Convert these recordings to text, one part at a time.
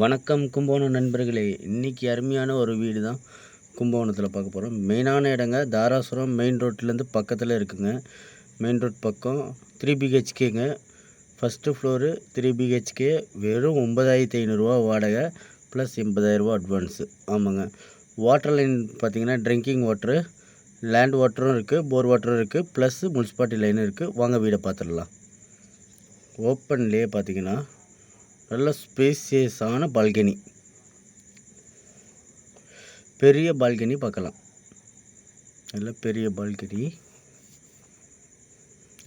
வணக்கம் கும்பகோணம் நண்பர்களே. இன்றைக்கி அருமையான ஒரு வீடு தான் கும்பகோணத்தில் பார்க்க போகிறோம் மெயினான இடங்க தாராசுரம். மெயின் ரோட்லேருந்து பக்கத்தில் இருக்குங்க. மெயின் ரோட் பக்கம் த்ரீ பிஹெச்கேங்க ஃபஸ்ட்டு ஃப்ளோரு த்ரீ பிஹெச்கே வெறும் ஒன்பதாயிரத்தி ஐநூறுரூவா வாடகை ப்ளஸ் எண்பதாயிரரூவா அட்வான்ஸு ஆமாங்க. வாட்டர் லைன் பார்த்திங்கன்னா ட்ரிங்கிங் வாட்ரு லேண்ட் வாட்டரும் இருக்குது போர் வாட்டரும் இருக்குது ப்ளஸ் முனிசிபாலிட்டி லைனும் இருக்குது வாங்க வீடை பார்த்துடலாம். ஓப்பன்லேயே பார்த்தீங்கன்னா நல்ல ஸ்பேசியஸான பால்கனி. பெரிய பால்கனி பார்க்கலாம். நல்ல பெரிய பால்கனி.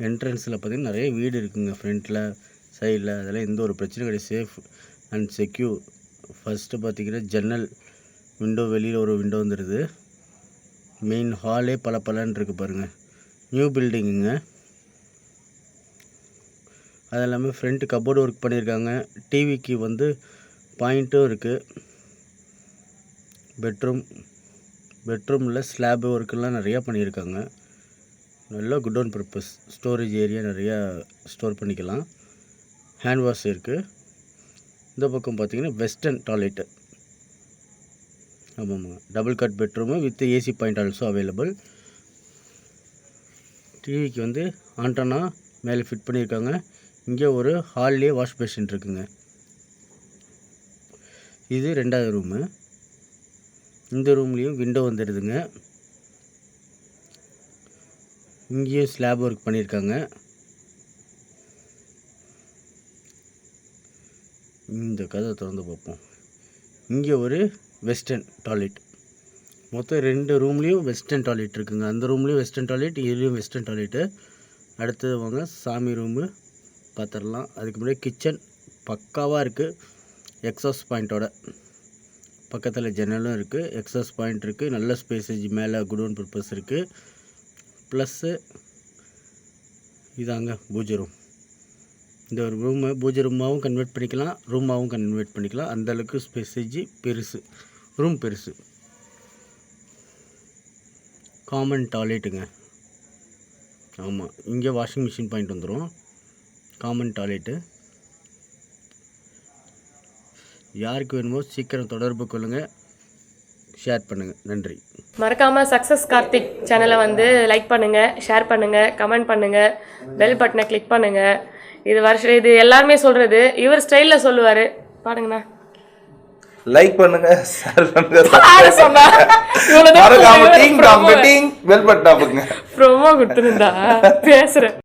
என்ட்ரன்ஸில் பார்த்தீங்கன்னா நிறைய வீடு இருக்குங்க. ஃப்ரண்ட்டில் சைடில் அதெல்லாம் எந்த ஒரு பிரச்சனையும் கிடையாது. சேஃப் அண்ட் செக்யூர் ஃபஸ்ட்டு பார்த்தீங்கன்னா ஜன்னல் விண்டோ வெளியில் ஒரு விண்டோ வந்துடுது மெயின் ஹாலே பல பலன்னு இருக்குது பாருங்கள் நியூ பில்டிங்குங்க அது இல்லாமல் ஃப்ரண்ட் கபோர்டு ஒர்க் பண்ணியிருக்காங்க டிவிக்கு வந்து பாயிண்ட்டும் இருக்குது பெட்ரூம் பெட்ரூமில் ஸ்லாப் ஒர்க்கெல்லாம் நிறையா பண்ணியிருக்காங்க. நல்லா good one purpose storage area நிறையா ஸ்டோர் பண்ணிக்கலாம். ஹேண்ட் வாஷ் இருக்குது இந்த பக்கம் பார்த்தீங்கன்னா வெஸ்டர்ன் டாய்லெட்டு ஆமாம்மா. Double cot bedroom with AC point also available டிவிக்கு வந்து ஆண்டனா மேலே ஃபிட் பண்ணியிருக்காங்க. இங்கே ஒரு ஹால்லே வாஷ் பேஷன் இருக்குங்க. இது ரெண்டாவது ரூமு. இந்த ரூம்லேயும் விண்டோ வந்துடுதுங்க. இங்கேயும் ஸ்லாப் ஒர்க் பண்ணியிருக்காங்க. இந்த கதை திறந்து பார்ப்போம். இங்கே ஒரு வெஸ்டர்ன் டாய்லெட். மொத்தம் ரெண்டு ரூம்லேயும் வெஸ்டர்ன் டாய்லெட் இருக்குங்க. அந்த ரூம்லேயும் வெஸ்டர்ன் டாய்லெட் இதுலேயும் வெஸ்டர்ன் டாய்லெட்டு. அடுத்தது வாங்க சாமி ரூமு. பார்த்துடலாம். அதுக்கு முன்னாடி கிச்சன் பக்காவாக இருக்குது எக்ஸாஸ் பாயிண்ட்டோட பக்கத்தில் ஜன்னலும் இருக்குது எக்ஸாஸ் பாயிண்ட் இருக்குது நல்ல ஸ்பேசேஜ் மேலே குடோன் பர்பஸ் இருக்குது ப்ளஸ்ஸு இதாங்க பூஜை ரூம். இந்த ஒரு ரூமை பூஜை ரூமாகவும் கன்வெர்ட் பண்ணிக்கலாம். ரூமாகவும் கன்வெர்ட் பண்ணிக்கலாம். அந்தளவுக்கு ஸ்பேசேஜ் பெருசு. ரூம் பெருசு. காமன் டாய்லெட்டுங்க ஆமாம் இங்கே வாஷிங் மிஷின் பாயிண்ட் வந்துடும் காமன் டாய்லெட்டு யாருக்கு வேணுமோ சீக்கிரம் தொடர்பு கொள்ளுங்கள் ஷேர் பண்ணுங்கள் நன்றி. மறக்காம சக்ஸஸ் கார்த்திக் சேனலை வந்து லைக் பண்ணுங்க ஷேர் பண்ணுங்க கமெண்ட் பண்ணுங்க பெல் பட்டனை கிளிக் பண்ணுங்க. இது வருஷம் இது எல்லாருமே சொல்றது இவர் ஸ்டைல்ல சொல்லுவாரு. பாருங்கண்ணா. லைக் பண்ணுங்க ஷேர் பண்ணுங்க மறக்காம டாங் டிங் பெல் பட்டன் அமுக்குங்க ப்ரோமோ கொடுத்துருந்தா. பேசுறேன்.